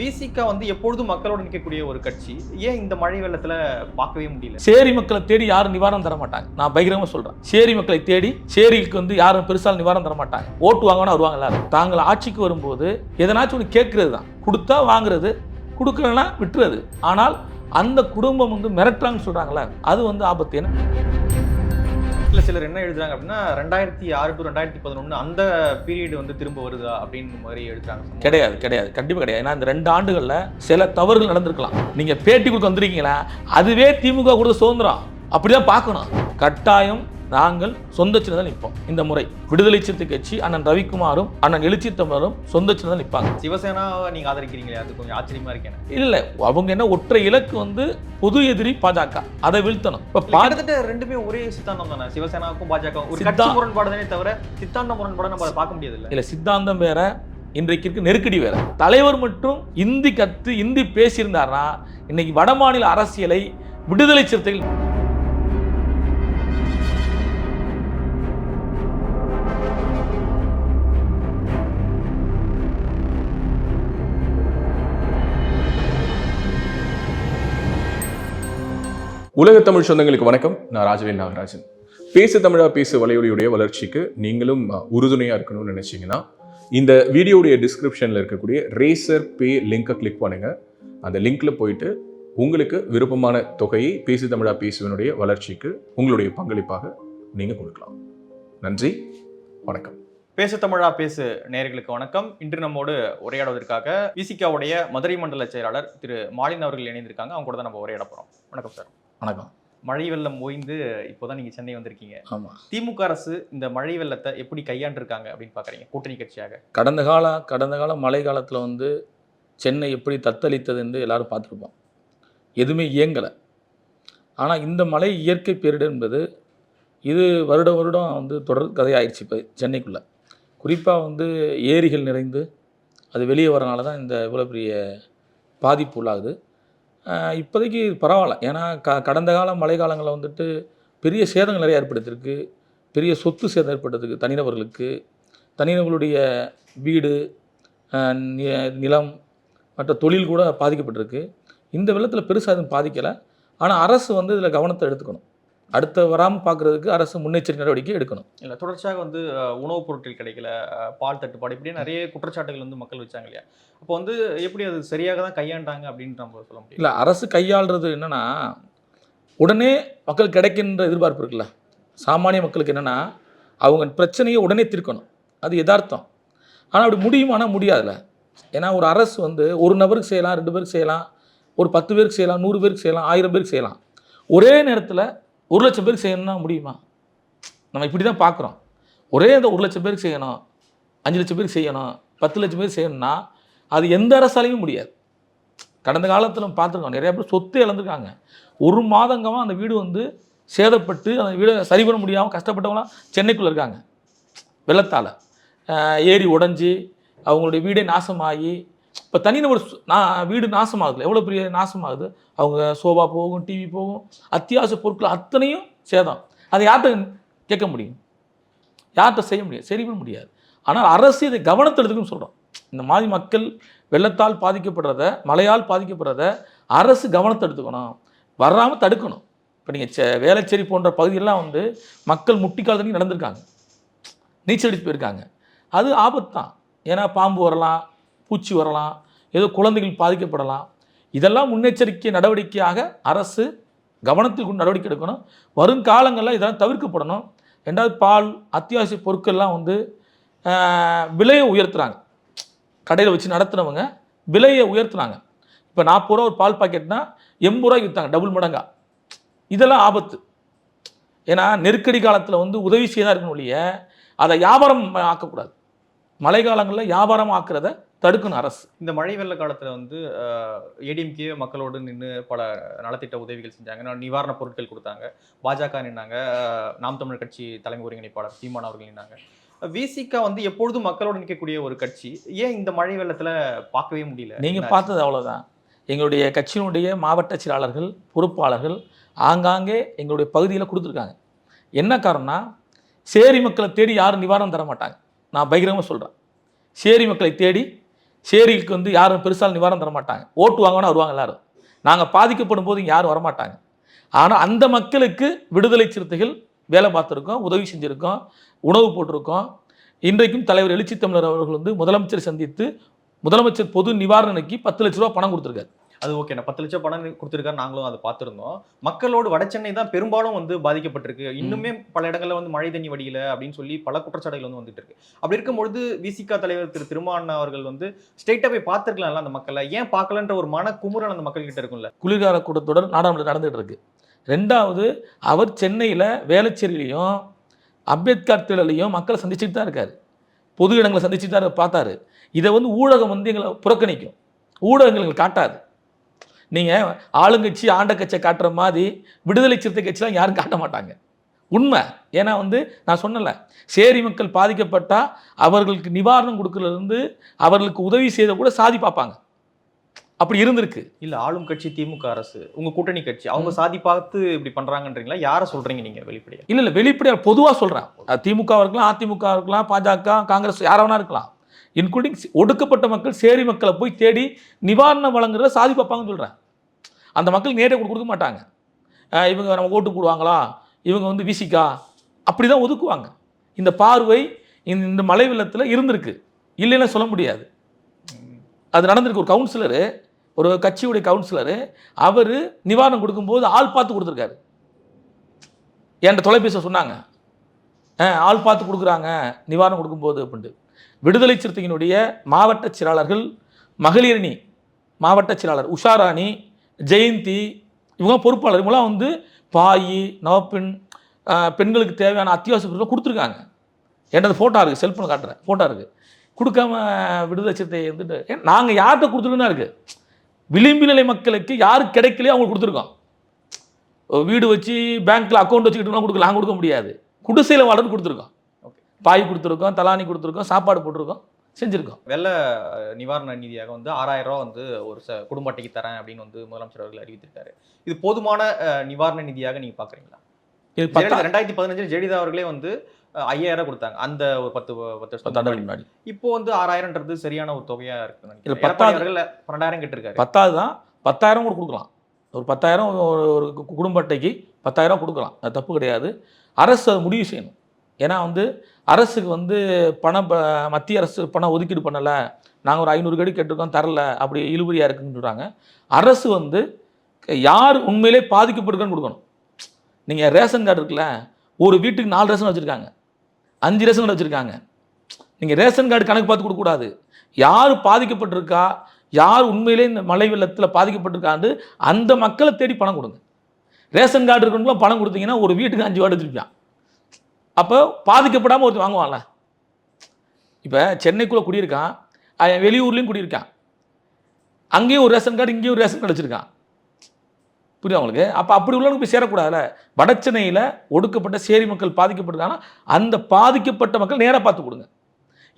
விசிகா வந்து எப்பொழுதும் மக்களோட நிற்கக்கூடிய ஒரு கட்சி. ஏன் இந்த மழை வெள்ளத்தில் பார்க்கவே முடியல? சேரி மக்களை தேடி யாரும் நிவாரணம் தர மாட்டாங்க. நான் பகிரமாக சொல்கிறேன் சேரி மக்களை தேடி சேரிக்கு வந்து யாரும் பெருசால் நிவாரணம் தர மாட்டாங்க. ஓட்டு வாங்கணும் வருவாங்க எல்லாரும். தாங்கள் ஆட்சிக்கு வரும்போது எதனாச்சும் ஒன்று கேட்கறது தான். கொடுத்தா வாங்குறது கொடுக்கலன்னா விட்டுறது. ஆனால் அந்த குடும்பம் வந்து மிரட்டுறாங்கன்னு சொல்கிறாங்களே அது வந்து ஆபத்து என்ன? இல்ல சிலர் என்ன எழுதுறாங்க அப்படின்னா ரெண்டாயிரத்தி ஆறு டு ரெண்டாயிரத்தி பதினொன்று அந்த பீரியட் வந்து திரும்ப வருதா அப்படின்னு மாதிரி எழுதுறாங்க கிடையாது கிடையாது. கண்டிப்பாக கிடையாது. ஏன்னா இந்த ரெண்டு ஆண்டுகளில் சில தவறுகள் நடந்திருக்கலாம். நீங்கள் பேட்டி கொடுக்க வந்திருக்கீங்களா? அதுவே திமுக கொடுத்த சுதந்திரம். அப்படிதான் பார்க்கணும். கட்டாயம் நாங்கள் சொந்த சின்னதான் நிற்போம். இந்த முறை விடுதலை சிறுத்தை கட்சி அண்ணன் ரவிக்குமாரும் அண்ணன் எழுச்சி தமிழரும் சொந்த சின்னதான் நிற்பாங்க. சிவசேனா நீங்க ஆதரிக்கிறீங்களே அது கொஞ்சம் ஆச்சரியமா இருக்கேன் இல்லை அவங்க என்ன ஒற்றை இலக்கு வந்து பொது எதிரி பாஜக அதை வீழ்த்தணும். இப்போ பா கிட்டத்தட்ட ரெண்டுமே ஒரே சித்தாந்தம் தானே? சிவசேனாவுக்கும் பாஜக ஒரு சித்தா- கட்சி முரண்பாடு தானே தவிர சித்தாந்த முரண்பாடு நம்ம பார்க்க முடியாது இல்ல சித்தாந்தம் வேற இன்றைக்கு இருக்க நெருக்கடி வேற. தலைவர் மட்டும் இந்தி கற்று இந்தி பேசியிருந்தாருன்னா இன்னைக்கு வடமாநில அரசியலை விடுதலை சிறுத்தைகள் உலக தமிழ் சொந்தங்களுக்கு வணக்கம். நான் ராஜவேல் நாகராஜன். பேசு தமிழா பேசு வலையொலியுடைய வளர்ச்சிக்கு நீங்களும் உறுதுணையாக இருக்கணும்னு நினைச்சீங்கன்னா இந்த வீடியோடைய டிஸ்கிரிப்ஷனில் இருக்கக்கூடிய ரேசர் பே லிங்கை கிளிக் பண்ணுங்க. அந்த லிங்க்ல போயிட்டு உங்களுக்கு விருப்பமான தொகையை பேசு தமிழா பேசுவனுடைய வளர்ச்சிக்கு உங்களுடைய பங்களிப்பாக நீங்க கொடுக்கலாம். நன்றி. வணக்கம். பேசு தமிழா பேசு நேர்களுக்கு வணக்கம். இன்று நம்மோடு உரையாடுவதற்காக விசிகாவுடைய மதுரை மண்டல செயலாளர் திரு மாலின் அவர்கள் இணைந்திருக்காங்க. அவங்க கூட தான் நம்ம உரையாட போறோம். வணக்கம் சார். வணக்கம். மழை வெள்ளம் ஓய்ந்து இப்போதான் நீங்க சென்னை வந்திருக்கீங்க. ஆமாம் திமுக அரசு இந்த மழை வெள்ளத்தை எப்படி கையாண்டிருக்காங்க அப்படின்னு பாக்குறீங்க கூட்டணி கட்சியாக? கடந்த கால கடந்த கால மழை காலத்தில் வந்து சென்னை எப்படி தத்தளித்தது என்று எல்லாரும் பார்த்துருப்போம். எதுவுமே இயங்கலை. ஆனால் இந்த மழை இயற்கை பேரிடர் என்பது இது வருட வருடம் வந்து தொடர் கதையாயிடுச்சு இப்போ சென்னைக்குள்ளே. குறிப்பாக வந்து ஏரிகள் நிறைந்து அது வெளியே வரனால தான் இந்த இவ்வளோ பெரிய பாதிப்பு உள்ளாகுது. இப்போதைக்கு பரவாயில்ல. ஏன்னா க கடந்த கால மழை காலங்களில் வந்துட்டு பெரிய சேதங்கள் நிறைய ஏற்படுத்தியிருக்கு. பெரிய சொத்து சேதம் ஏற்பட்டதுக்கு தனிநபர்களுக்கு. தனிநபர்களுடைய வீடு நிலம் மற்ற தொழில் கூட பாதிக்கப்பட்டிருக்கு. இந்த வெள்ளத்தில் பெருசாக எதுவும் பாதிக்கலை. ஆனால் அரசு வந்து இதில் கவனத்தை எடுத்துக்கணும். அடுத்த வராமல் பார்க்குறதுக்கு அரசு முன்னெச்சரிக்கை நடவடிக்கை எடுக்கணும். இல்ல தொடர்ச்சியாக வந்து உணவுப் பொருட்கள் கிடைக்கல பால் தட்டுப்பாடு இப்படி நிறைய குற்றச்சாட்டுகள் வந்து மக்கள் வச்சாங்க இல்லையா? அப்போ வந்து எப்படி அது சரியாக தான் கையாண்டாங்க அப்படின்னு நம்ம சொல்ல முடியும். இல்லை அரசு கையாளுறது என்னென்னா உடனே மக்கள் கிடைக்கின்ற எதிர்பார்ப்பு இருக்குல்ல? சாமானிய மக்களுக்கு என்னென்னா அவங்க பிரச்சனையை உடனே தீர்க்கணும். அது யதார்த்தம். ஆனால் அப்படி முடியுமானா முடியாதுல்ல. ஏன்னா ஒரு அரசு வந்து ஒரு நபருக்கு செய்யலாம் ரெண்டு பேருக்கு செய்யலாம் ஒரு பத்து பேருக்கு செய்யலாம் நூறு பேருக்கு செய்யலாம் ஆயிரம் பேருக்கு செய்யலாம். ஒரே நேரத்தில் ஒரு லட்சம் பேருக்கு செய்யணும்னா முடியுமா? நம்ம இப்படி தான் பார்க்குறோம். ஒரே இந்த ஒரு லட்சம் பேருக்கு செய்யணும் அஞ்சு லட்சம் பேருக்கு செய்யணும் பத்து லட்சம் பேர் செய்யணும்னா அது எந்த அரசாலையும் முடியாது. கடந்த காலத்தில் பார்த்துருக்கோம் நிறைய பேர் சொத்து இழந்திருக்காங்க. ஒரு மாதங்கமாக அந்த வீடு வந்து சேதப்பட்டு அந்த வீடை சரி பண்ண முடியாமல் கஷ்டப்பட்டவங்களாம் சென்னைக்குள்ளே இருக்காங்க. வெள்ளத்தால். ஏரி உடஞ்சி அவங்களுடைய வீடே நாசமாகி இப்போ தனிநபர் நான் வீடு நாசமாகுது எவ்வளோ பெரிய நாசமாகுது? அவங்க சோபா போகும் டிவி போகும் அத்தியாவசிய பொருட்கள் அத்தனையும் சேதம். அதை யார்கிட்ட கேட்க முடியும்? யார்கிட்ட செய்ய முடியாது? சரி பண்ண முடியாது. ஆனால் அரசு இதை கவனத்தை எடுத்துக்கணும்னு சொல்கிறோம் இந்த மாதிரி மக்கள் வெள்ளத்தால் பாதிக்கப்படுறத மழையால் பாதிக்கப்படுறத அரசு கவனத்தை எடுத்துக்கணும். வராமல் தடுக்கணும். இப்போ நீங்கள் செ வேளச்சேரி போன்ற பகுதியெல்லாம் வந்து மக்கள் முட்டிக்கால் தண்ணி நடந்திருக்காங்க. நீச்சல் அடித்து போயிருக்காங்க. அது ஆபத்து தான் ஏன்னா பாம்பு வரலாம் பூச்சி வரலாம் ஏதோ குழந்தைகள் பாதிக்கப்படலாம். இதெல்லாம் முன்னெச்சரிக்கை நடவடிக்கையாக அரசு கவனத்தில் கொண்டு நடவடிக்கை எடுக்கணும். வருங்காலங்களில் இதெல்லாம் தவிர்க்கப்படணும். ரெண்டாவது பால் அத்தியாவசிய பொருட்கள்லாம் வந்து விலையை உயர்த்துறாங்க. கடையில் வச்சு நடத்துனவங்க விலையை உயர்த்துனாங்க இப்போ நாற்பது ரூபா ஒரு பால் பாக்கெட்னா எண்பது ரூபாய்க்கு விற்றாங்க டபுள் மடங்கா. இதெல்லாம் ஆபத்து. ஏன்னா நெருக்கடி காலத்தில் வந்து உதவி செய்ய தான் இருக்கணும் ஒழிய அதை வியாபாரம் ஆக்கக்கூடாது. மழை காலங்களில் வியாபாரம் ஆக்கிறத தடுக்கணும் அரசு. இந்த மழை வெள்ள காலத்துல வந்து ஏடிஎம்கே மக்களோடு நின்று பல நலத்திட்ட உதவிகள் செஞ்சாங்க. நிவாரணப் பொருட்கள் கொடுத்தாங்க. பாஜக நின்னாங்க. நாம் தமிழர் கட்சி தலைமை ஒருங்கிணைப்பாளர் சீமான் அவர்கள் நின்னாங்க. விசிகா வந்து எப்பொழுதும் மக்களோடு நிற்கக்கூடிய ஒரு கட்சி. ஏன் இந்த மழை வெள்ளத்துல பார்க்கவே முடியல? நீங்கள் பார்த்தது அவ்வளோதான் எங்களுடைய கட்சியினுடைய மாவட்ட செயலாளர்கள் பொறுப்பாளர்கள் ஆங்காங்கே எங்களுடைய பகுதியில் கொடுத்துருக்காங்க. என்ன காரணம்னா சேரி மக்களை தேடி யாரும் நிவாரணம் தர மாட்டாங்க. நான் பகிரங்கமாக சொல்கிறேன் சேரி மக்களை தேடி சேரிக்கு வந்து யாரும் பெருசால் நிவாரணம் தரமாட்டாங்க. ஓட்டு வாங்கணும் வருவாங்க எல்லாரும். நாங்கள் பாதிக்கப்படும் போது இங்கே யாரும் வரமாட்டாங்க. ஆனால் அந்த மக்களுக்கு விடுதலை சிறுத்தைகள் வேலை பார்த்துருக்கோம் உதவி செஞ்சுருக்கோம் உணவு போட்டிருக்கோம். இன்றைக்கும் தலைவர் எழுச்சி தமிழர் அவர்கள் வந்து முதலமைச்சர் சந்தித்து முதலமைச்சர் பொது நிவாரணைக்கு பத்து லட்ச ரூபா பணம் கொடுத்துருக்காரு. அது ஓகே நான் பத்து லட்சம் பணம் கொடுத்துருக்காரு நாங்களும் அதை பார்த்துருந்தோம். மக்களோடு வட சென்னை தான் பெரும்பாலும் வந்து பாதிக்கப்பட்டிருக்கு. இன்னுமே பல இடங்கள்ல வந்து மழை தண்ணி வடியல அப்படின்னு சொல்லி பல குற்றச்சாட்டுகள் வந்து வந்துட்டு இருக்கு. அப்படி இருக்கும்பொழுது விசிகா தலைவர் திரு திருமாவண்ணா அவர்கள் வந்து ஸ்ட்ரெயிட்டா போய் பார்த்துருக்கலாம்ல அந்த மக்களை. ஏன் பார்க்கலன்ற ஒரு மன குமுறல் அந்த மக்கள் கிட்ட இருக்கும்ல. குளிர்கால கூட்டத்தொடர் நாடாளுமன்றம் நடந்துகிட்டு இருக்கு. ரெண்டாவது அவர் சென்னையில் வேளச்சேரியிலையும் அம்பேத்கர் திடலையும் மக்களை சந்திச்சுட்டு தான் இருக்காரு. பொது இடங்களை சந்திச்சுட்டு தான் பார்த்தாரு. இதை வந்து ஊடகம் வந்து எங்களை புறக்கணிக்கும். ஊடகங்கள் எங்களுக்கு காட்டாது. நீங்கள் ஆளுங்கட்சி ஆண்ட கட்சியை காட்டுற மாதிரி விடுதலை சிறுத்தை கட்சிலாம் யாரும் காட்ட மாட்டாங்க. உண்மை. ஏன்னா வந்து நான் சொன்னல சேரி மக்கள் பாதிக்கப்பட்டால் அவர்களுக்கு நிவாரணம் கொடுக்கறதுலேருந்து அவர்களுக்கு உதவி செய்த கூட சாதி பார்ப்பாங்க. அப்படி இருந்திருக்கு. இல்ல ஆளும் கட்சி திமுக அரசு உங்க கூட்டணி கட்சி அவங்க சாதி பார்த்து இப்படி பண்றாங்கன்றீங்களா? யாரை சொல்றீங்க நீங்க வெளிப்படையா? இல்லை இல்லை வெளிப்படையாக பொதுவாக சொல்கிறேன் திமுக இருக்கலாம் அதிமுக இருக்கலாம் பாஜக காங்கிரஸ் யாரா வேணா இருக்கலாம். இன்க்ளூடிங் ஒடுக்கப்பட்ட மக்கள் சேரி மக்களை போய் தேடி நிவாரணம் வழங்குறத சாதி பார்ப்பாங்கன்னு சொல்கிறேன் அந்த மக்கள் நேரே கொடு- கொடுக்க மாட்டாங்க. இவங்க நம்ம ஓட்டு போடுவாங்களா? இவங்க வந்து விசிக்கா? அப்படி தான் ஒதுக்குவாங்க. இந்த பார்வை இந்த இந்த வெள்ளத்தில் இருந்திருக்கு. இல்லைன்னா சொல்ல முடியாது. அது நடந்திருக்கு. ஒரு கவுன்சிலரு ஒரு கட்சியுடைய கவுன்சிலரு அவர் நிவாரணம் கொடுக்கும்போது ஆள் பார்த்து கொடுத்துருக்காரு. என்கிட்ட தொலைபேசியில் சொன்னாங்க. ஆ, ஆள் பார்த்து கொடுக்குறாங்க. நிவாரணம் கொடுக்கும்போது அப்படின்ட்டு. விடுதலை சிறுத்தையினுடைய மாவட்ட செயலாளர்கள் மகளிரணி மாவட்ட செயலாளர் உஷாராணி ஜெயந்தி இவங்க பொறுப்பாளர் இவங்களாம் வந்து பாய் நவப்பெண் பெண்களுக்கு தேவையான அத்தியாவசிய பொருட்கள் கொடுத்துருக்காங்க. என்னது ஃபோட்டோ இருக்குது செல்ஃபோன் காட்டுறேன். ஃபோட்டோ இருக்குது கொடுக்காம விடுதலை சிறுத்தை வந்துட்டு நாங்கள் யார்கிட்ட கொடுத்துருக்கோன்னா இருக்குது விளிம்பு நிலை மக்களுக்கு யார் கிடைக்கலையோ அவங்களுக்கு கொடுத்துருக்கோம். வீடு வச்சு பேங்க்கில் அக்கௌண்ட் வச்சுக்கிட்டு கொடுக்கலாம் நாங்கள் கொடுக்க முடியாது. குடிசையில் வாழ்றது கொடுத்துருக்கோம். பாய் கொடுத்துருக்கோம் தலானி கொடுத்துருக்கோம் சாப்பாடு போட்டிருக்கோம் செஞ்சுருக்கோம். வெள்ள நிவாரண நிதியாக வந்து ஆறாயிரம் ரூபாய் வந்து ஒரு ச குடும்ப அட்டைக்கு தரேன் அப்படின்னு வந்து முதலமைச்சர் அவர்கள் அறிவித்திருக்காரு. இது போதுமான நிவாரண நிதியாக நீங்க பாக்குறீங்களா? இது பத்தா ஜெயலலிதா ரெண்டாயிரத்தி பதினஞ்சில் ஜெயலலிதா அவர்களே வந்து ஐயாயிரம் கொடுத்தாங்க. அந்த ஒரு பத்து பத்து வருஷம் முன்னாடி. இப்போ வந்து ஆறாயிரம்ன்றது சரியான ஒரு தொகையா இருக்கு இல்ல, அவர்கள் பன்னெண்டாயிரம் கேட்டிருக்காரு. பத்தாவது தான் பத்தாயிரம் கூட கொடுக்கலாம். ஒரு பத்தாயிரம் ஒரு குடும்ப அட்டைக்கு பத்தாயிரம் கொடுக்கலாம். அது தப்பு கிடையாது. அரசு அதை முடிவு செய்யணும். ஏன்னா வந்து அரசுக்கு வந்து பணம் ப- மத்திய அரசு பணம் ஒதுக்கீடு பண்ணலை. நாங்கள் ஒரு ஐநூறு கடி கேட்டிருக்கோம் தரல. அப்படி இழுபறியாக இருக்குன்னு சொல்கிறாங்க அரசு வந்து யார் உண்மையிலே பாதிக்கப்பட்டிருக்கான்னு கொடுக்கணும். நீங்கள் ரேஷன் கார்டு இருக்குல்ல ஒரு வீட்டுக்கு நாலு ரேஷன் வச்சுருக்காங்க. அஞ்சு ரேஷன் கார்டு வச்சுருக்காங்க. நீங்கள் ரேஷன் கார்டு கணக்கு பார்த்து கொடுக்கக்கூடாது. யார் பாதிக்கப்பட்டிருக்கா யார் உண்மையிலே இந்த மழை வெள்ளத்தில் பாதிக்கப்பட்டிருக்காண்டு அந்த மக்களை தேடி பணம் கொடுங்க. ரேஷன் கார்டு இருக்கவங்களும் பணம் கொடுத்தீங்கன்னா ஒரு வீட்டுக்கு அஞ்சு வார்டு வச்சுருப்பான் அப்போ பாதிக்கப்படாமல் ஒருத்தர் வாங்குவான்ல. இப்போ சென்னைக்குள்ளே குடியிருக்கான் வெளியூர்லேயும் குடியிருக்கான். அங்கேயும் ஒரு ரேஷன் கார்டு இங்கேயும் ஒரு ரேஷன் கார்டு வச்சுருக்கான். புரியுது அவங்களுக்கு அப்போ அப்படி உள்ளவங்க போய் சேரக்கூடாதுல்ல வடச்சென்னையில் ஒடுக்கப்பட்ட சேரி மக்கள் பாதிக்கப்பட்டிருக்காங்கன்னா அந்த பாதிக்கப்பட்ட மக்கள் நேராக பார்த்து கொடுங்க.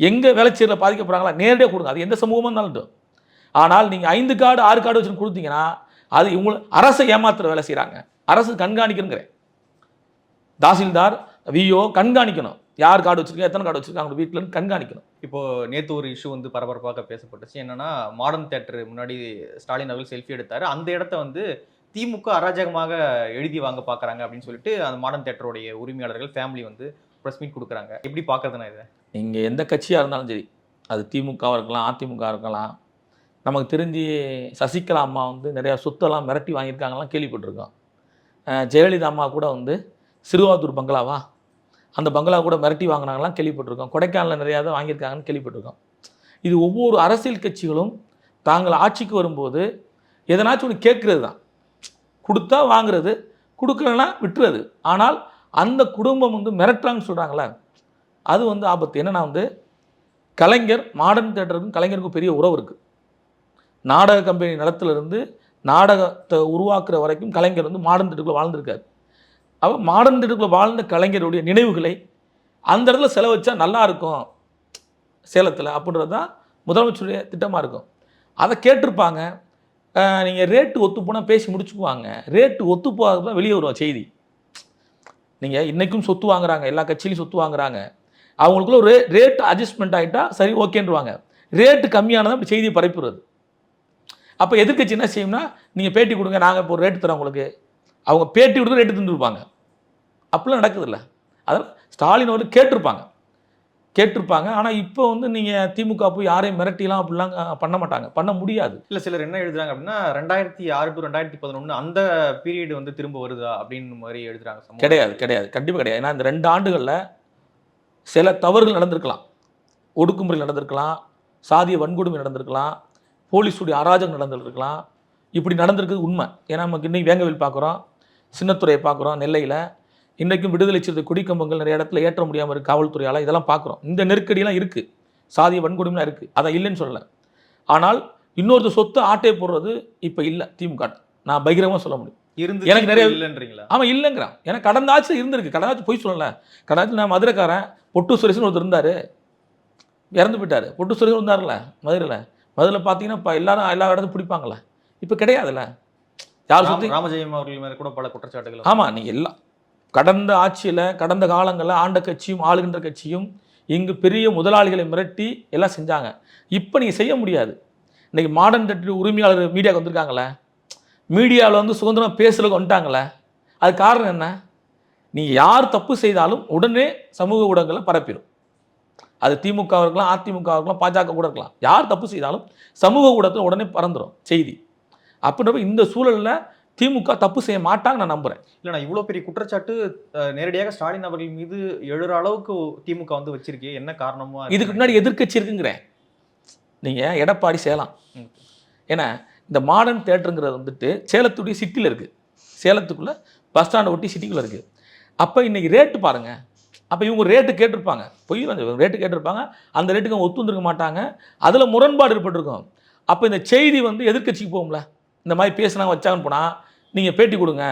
எங்கே வேலைச்சேரியில் பாதிக்கப்படுறாங்களா நேரடியாக கொடுங்க. அது எந்த சமூகமாக இருந்தாலும் ஆனால் நீங்கள் ஐந்து கார்டு ஆறு கார்டு வச்சுன்னு கொடுத்தீங்கன்னா அது இவங்களை அரசை ஏமாத்துற வேலை செய்கிறாங்க அரசு கண்காணிக்கணுங்கிறேன். தாசில்தார் விஓ கண்காணிக்கணும். யார் கார்டு வச்சிருக்கா எத்தனை கார்டு வச்சிருக்காங்க அவங்க வீட்டில் கண்காணிக்கணும். இப்போ நேத்து ஒரு இஷ்யூ வந்து பரபரப்பாக பேசப்பட்டுச்சு. என்னன்னா மாடர்ன் தேட்டர் முன்னாடி ஸ்டாலின் அவர்கள் செல்ஃபி எடுத்தாரு. அந்த இடத்த வந்து திமுக அராஜகமாக எழுதி வாங்க பார்க்கறாங்க அப்படின்னு சொல்லிட்டு அந்த மாடர்ன் தேட்டருடைய உரிமையாளர்கள் ஃபேமிலி வந்து ப்ரெஸ் மீட் கொடுக்குறாங்க. எப்படி பார்க்கறதுனா இதை? நீங்கள் எந்த கட்சியாக இருந்தாலும் சரி அது திமுகவாக இருக்கலாம் அதிமுக இருக்கலாம் நமக்கு தெரிஞ்சு சசிகலா அம்மா வந்து நிறையா சொத்தெல்லாம் மிரட்டி வாங்கியிருக்காங்கலாம் கேள்விப்பட்டிருக்கோம். ஜெயலலிதா அம்மா கூட வந்து சிறுவாத்தூர் பங்களாவா? அந்த பங்களா கூட மிரட்டி வாங்கினாங்கலாம் கேள்விப்பட்டிருக்கோம். கொடைக்கானலில் நிறையா தான் வாங்கியிருக்காங்கன்னு கேள்விப்பட்டிருக்கோம். இது ஒவ்வொரு அரசியல் கட்சிகளும் தாங்கள் ஆட்சிக்கு வரும்போது எதனாச்சும் ஒன்று கேட்குறது தான். கொடுத்தா வாங்குறது கொடுக்கலன்னா விட்டுறது. ஆனால் அந்த குடும்பம் வந்து மிரட்டுறாங்கன்னு சொல்கிறாங்களே அது வந்து ஆபத்து. என்னென்னா வந்து கலைஞர் மாடர்ன் தேட்டருக்கும் கலைஞருக்கும் பெரிய உறவு இருக்குது நாடக கம்பெனி நிலத்திலிருந்து நாடகத்தை உருவாக்குற வரைக்கும் கலைஞர் வந்து மாடர்ன் தேட்டருக்குள்ளே வாழ்ந்திருக்காரு. அப்போ மாடர்ன் திட்டத்தில் வாழ்ந்த கலைஞருடைய நினைவுகளை அந்த இடத்துல செலவச்சா நல்லா இருக்கும். சேலத்தில் அப்படின்றது தான் முதலமைச்சருடைய திட்டமாக இருக்கும். அதை கேட்டிருப்பாங்க. நீங்கள் ரேட்டு ஒத்து போனால் பேசி முடிச்சுக்குவாங்க. ரேட்டு ஒத்து போகாத தான் வெளியே வரும் செய்தி. நீங்கள் இன்றைக்கும் சொத்து வாங்குறாங்க. எல்லா கட்சியிலையும் சொத்து வாங்குறாங்க. அவங்களுக்குள்ள ஒரு ரேட் அட்ஜஸ்ட்மெண்ட் ஆகிட்டா சரி ஓகேன்றுவாங்க. ரேட்டு கம்மியானதான் இப்படி செய்தியை பரப்பிடுறது. அப்போ எதிர்கட்சி என்ன செய்யும்னா நீங்கள் பேட்டி கொடுங்க நாங்கள் இப்போ ஒரு ரேட்டு தரோம் உங்களுக்கு. அவங்க பேட்டி கொடுத்து ரேட்டு தந்துருப்பாங்க. அப்படிலாம் நடக்குதுல்ல. அதான் ஸ்டாலின் வந்து கேட்டிருப்பாங்க. கேட்டிருப்பாங்க. ஆனால் இப்போ வந்து நீங்கள் திமுக போய் யாரையும் மிரட்டிலாம் அப்படிலாம் பண்ண மாட்டாங்க. பண்ண முடியாது. இல்ல சிலர் என்ன எழுதுறாங்க அப்படின்னா ரெண்டாயிரத்தி ஆறு டு ரெண்டாயிரத்தி பதினொன்னு அந்த பீரியட் வந்து திரும்ப வருதா அப்படின்னு மாதிரி எழுதுறாங்க கிடையாது கிடையாது. கண்டிப்பாக கிடையாது. ஏன்னா இந்த ரெண்டு ஆண்டுகளில் சில தவறுகள் நடந்திருக்கலாம். ஒடுக்குமுறை நடந்திருக்கலாம். சாதிய வன்கொடுமை நடந்திருக்கலாம். போலீஸுடைய அராஜகம் நடந்திருக்கலாம். இப்படி நடந்திருக்குது உண்மை. ஏன்னா நமக்கு இன்னைக்கு வேங்கவில் பார்க்குறோம். சின்னத்துறையை பார்க்குறோம் நெல்லையில். இன்றைக்கும் விடுதலை சிறுத்தை கொடிக்கம்பங்கள் நிறைய இடத்துல ஏற்ற முடியாமல் இருக்குது காவல்துறையால் இதெல்லாம் பார்க்குறோம். இந்த நெருக்கடியெல்லாம் இருக்குது சாதிய வன்கொடுமைலாம் இருக்குது அதை இல்லைன்னு சொல்லலை. ஆனால் இன்னொருத்தர் சொத்து ஆட்டை போடுறது இப்போ இல்லை திமுக. நான் பகிரங்கமாக சொல்ல முடியும். இருந்து எனக்கு நிறைய- இல்லைன்றீங்களா? அவன் இல்லைங்கிறான். ஏன்னா கடந்த ஆட்சியில் இருந்திருக்கு. கடந்த ஆட்சி போய் சொல்லல. கடந்த ஆட்சி நான் மதுரைக்காரன் பொட்டு சுரேஷன் ஒருத்தர் இருந்தார். இறந்து போயிட்டார். பொட்டு சுரேஷன் இருந்தார்ல மதுரையில். மதுரையில் பார்த்தீங்கன்னா இப்போ எல்லாரும் எல்லா இடத்தையும் பிடிப்பாங்களே இப்போ கிடையாதுல்ல. யார் சுற்றி ராம- ராமஜெயம் அவர்கள் மேல கூட பல குற்றச்சாட்டுகள் ஆமாம் நீங்கள் எல்லாம் கடந்த ஆட்சியில் கடந்த காலங்களில் ஆண்ட கட்சியும் ஆளுகின்ற கட்சியும் இங்கு பெரிய முதலாளிகளை மிரட்டி எல்லாம் செஞ்சாங்க. இப்போ நீங்கள் செய்ய முடியாது. இன்றைக்கி மாடர்ன் டெட்ரி உரிமையாளர் மீடியாவுக்கு வந்திருக்காங்களே மீடியாவில் வந்து சுதந்திரம் பேசுறதுக்கு வந்துட்டாங்களே அது காரணம் என்ன? நீங்கள் யார் தப்பு செய்தாலும் உடனே சமூக ஊடகங்களை பரப்பிடும் அது திமுக இருக்கலாம் அதிமுக இருக்கலாம் பாஜக கூட இருக்கலாம். யார் தப்பு செய்தாலும் சமூக ஊடகத்தில் உடனே பறந்துடும் செய்தி. அப்படின்றப்ப இந்த சூழலில் திமுக தப்பு செய்ய மாட்டாங்க நான் நம்புகிறேன் இல்ல நான் இவ்வளவு பெரிய குற்றச்சாட்டு நேரடியாக ஸ்டாலின் அவர்கள் மீது எழுற அளவுக்கு திமுக வந்து வச்சிருக்கே. என்ன காரணமா? இதுக்கு முன்னாடி எதிர்க்கட்சி இருக்குங்கிறேன் நீங்கள் எடப்பாடி சேலம். ம். ஏன்னா இந்த மாடர்ன் தேட்டருங்கிறது வந்துட்டு சேலத்துடைய சிட்டியில் இருக்குது சேலத்துக்குள்ளே பஸ் ஸ்டாண்டை ஒட்டி சிட்டிக்குள்ளே இருக்குது அப்போ இன்னைக்கு ரேட்டு பாருங்கள் அப்போ இவங்க ரேட்டு கேட்டிருப்பாங்க. பொய் ரேட்டு கேட்டிருப்பாங்க. அந்த ரேட்டுக்கு அவங்க ஒத்து வந்திருக்க மாட்டாங்க. அதில் முரண்பாடு ஏற்பட்டிருக்கும். அப்போ இந்த செய்தி வந்து எதிர்க்கட்சிக்கு போகும்ல. இந்த மாதிரி பேசுனாங்க வச்சாங்கன்னு போனால் நீங்கள் பேட்டி கொடுங்க.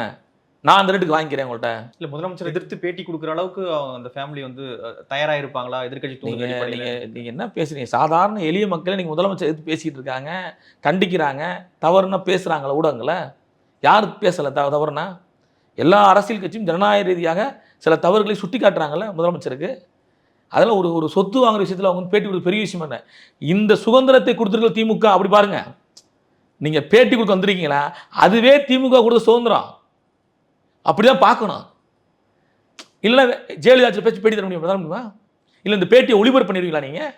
நான் அந்த ரேட்டுக்கு வாங்கிக்கிறேன் உங்கள்கிட்ட இல்ல முதலமைச்சர் எதிர்த்து பேட்டி கொடுக்குற அளவுக்கு அந்த ஃபேமிலி வந்து அஹ், தயாரா இருப்பாங்களா எதிர்க்கட்சி தூண்டுதல் நீங்கள்? நீங்கள் நீங்கள் என்ன பேசுறீங்க? சாதாரண எளிய மக்களை நீங்கள் முதலமைச்சர் எடுத்து பேசிக்கிட்டு இருக்காங்க கண்டிக்கிறாங்க தவறுனா பேசுகிறாங்களா ஊடகங்கள? யார் பேசலை த தவறுனா? எல்லா அரசியல் கட்சியும் ஜனநாயக ரீதியாக சில தவறுகளை சுட்டி காட்டுறாங்கல்ல முதலமைச்சருக்கு. அதெல்லாம் ஒரு ஒரு சொத்து வாங்குற விஷயத்தில் அவங்க வந்து பேட்டி கொடுக்க பெரிய விஷயம் என்ன? இந்த சுதந்திரத்தை கொடுத்துருக்க திமுக அப்படி பாருங்க. நீங்கள் பேட்டி கொடுக்க வந்திருக்கீங்களா? அதுவே திமுக கொடுத்த சுதந்திரம். அப்படி தான் பார்க்கணும். இல்லை ஜெயலலிதா பேச்சு பேட்டி தர முடியுமா? தர முடியுமா? இல்லை இந்த பேட்டியை ஒளிபரப்பு பண்ணிடுவீங்களா நீங்கள்